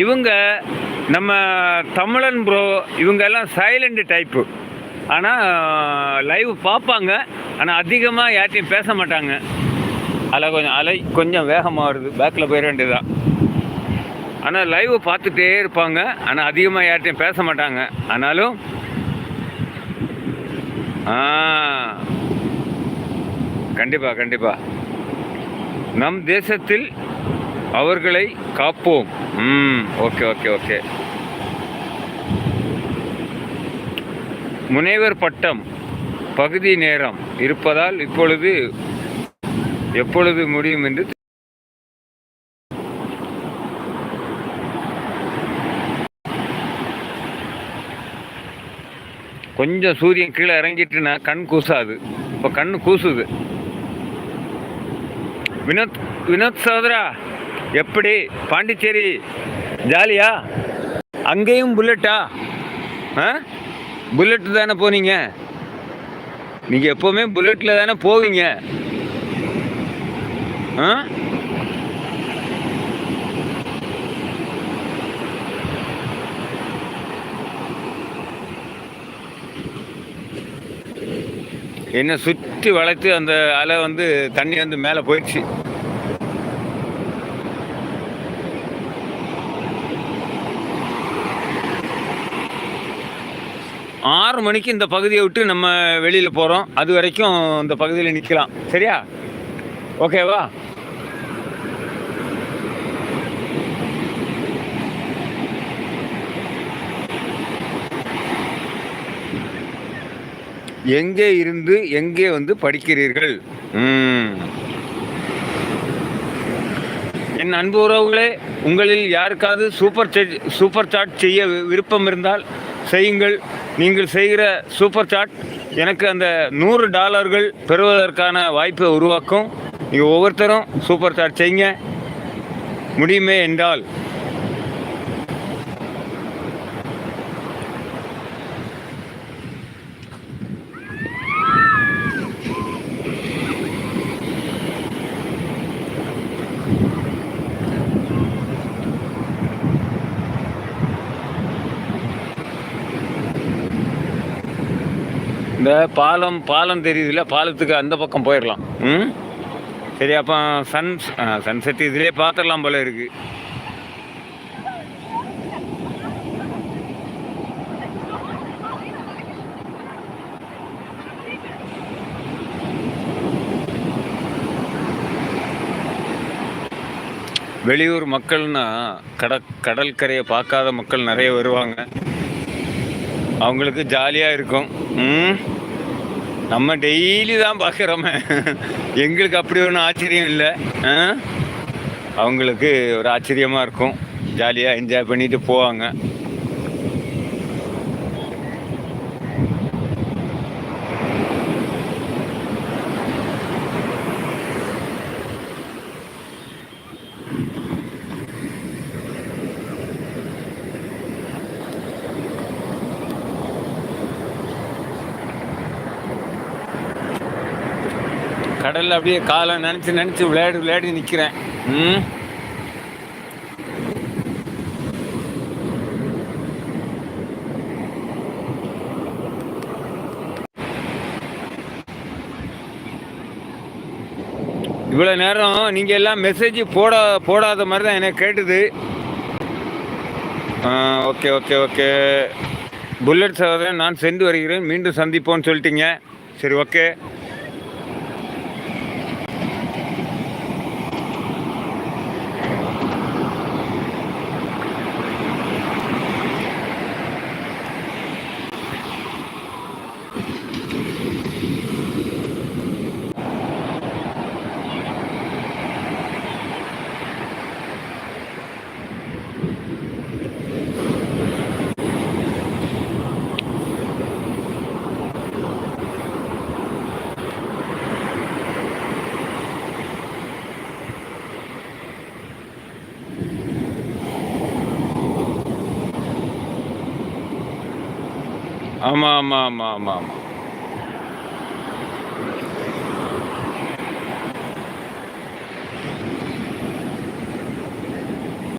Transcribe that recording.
இவங்க நம்ம தமிழன் ப்ரோ இவங்க எல்லாம் சைலண்ட் டைப்பு ஆனால் லைவ் பார்ப்பாங்க. ஆனால் அதிகமாக யார்ட்டையும் பேச மாட்டாங்க. அலை கொஞ்சம் அலை கொஞ்சம் வேகமாக வருது. பேக்கில் போயிட வேண்டியதுதான். ஆனால் லைவ் பார்த்துட்டே இருப்பாங்க. ஆனால் அதிகமாக யார்ட்டையும் பேச மாட்டாங்க. ஆனாலும் கண்டிப்பாக கண்டிப்பாக நம் தேசத்தில் அவர்களை காப்போம். ம் ஓகே ஓகே ஓகே. முனைவர் பட்டம் பகுதி நேரம் இருப்பதால் இப்பொழுது எப்பொழுது முடியும் என்று கொஞ்சம் சூரியன் கீழே இறங்கிட்டுனா கண் கூசாது. இப்போ கண் கூசுது. வினோத் வினோத் சோதரா. எப்படி? பாண்டிச்சேரி ஜாலியா? அங்கேயும் புல்லட்டா? ஆ? புல்லட் தானே போனீங்க? நீங்கள் எப்போவுமே புல்லட்டில் தானே போவீங்க? ஆ? என்னை சுற்றி வளைத்து அந்த அலை வந்து தண்ணி வந்து மேலே போயிடுச்சு. ஆறு மணிக்கு இந்த பகுதியை விட்டு நம்ம வெளியில் போகிறோம் அது வரைக்கும் இந்த பகுதியில் நிற்கலாம் சரியா? ஓகேவா எங்கே இருந்து எங்கே வந்து படிக்கிறீர்கள்? என் அன்பு உறவுகளே உங்களில் யாருக்காவது சூப்பர் சூப்பர் சாட் செய்ய விருப்பம் இருந்தால் செய்யுங்கள். நீங்கள் செய்கிற சூப்பர் சாட் எனக்கு அந்த நூறு டாலர்கள் பெறுவதற்கான வாய்ப்பை உருவாக்கும். நீங்கள் ஒவ்வொருத்தரும் சூப்பர் சாட் செய்யுங்க. முடியுமே என்றால். இந்த பாலம் பாலம் தெரியுதுல்ல பாலத்துக்கு அந்த பக்கம் போயிடலாம் ம்? சரி அப்போ சன் சன்செட் இதிலே பார்த்துடலாம் போல இருக்கு. வெளியூர் மக்கள்னா கட கடற்கரையை பார்க்காத மக்கள் நிறைய வருவாங்க. அவங்களுக்கு ஜாலியாக இருக்கும். ம்? நம்ம டெய்லி தான் பார்க்குறோமே. எங்களுக்கு அப்படி ஒன்றும் ஆச்சரியம் இல்லை. அவங்களுக்கு ஒரு ஆச்சரியமாக இருக்கும். ஜாலியாக என்ஜாய் பண்ணிட்டு போவாங்க. கடலில் அப்படியே காலை நினச்சி நினச்சி விளையாடி விளையாடி நிற்கிறேன் ம். இவ்வளோ நேரம் நீங்கள் எல்லாம் மெசேஜ் போட போடாத மாதிரி தான் எனக்கு கேட்டுது. ஓகே ஓகே ஓகே புல்லட் சகோதரன் நான் சென்று வருகிறேன். மீண்டும் சந்திப்போம்னு சொல்லிட்டீங்க. சரி ஓகே ஆமாம் ஆமாம் ஆமாம் ஆமாம் ஆமாம்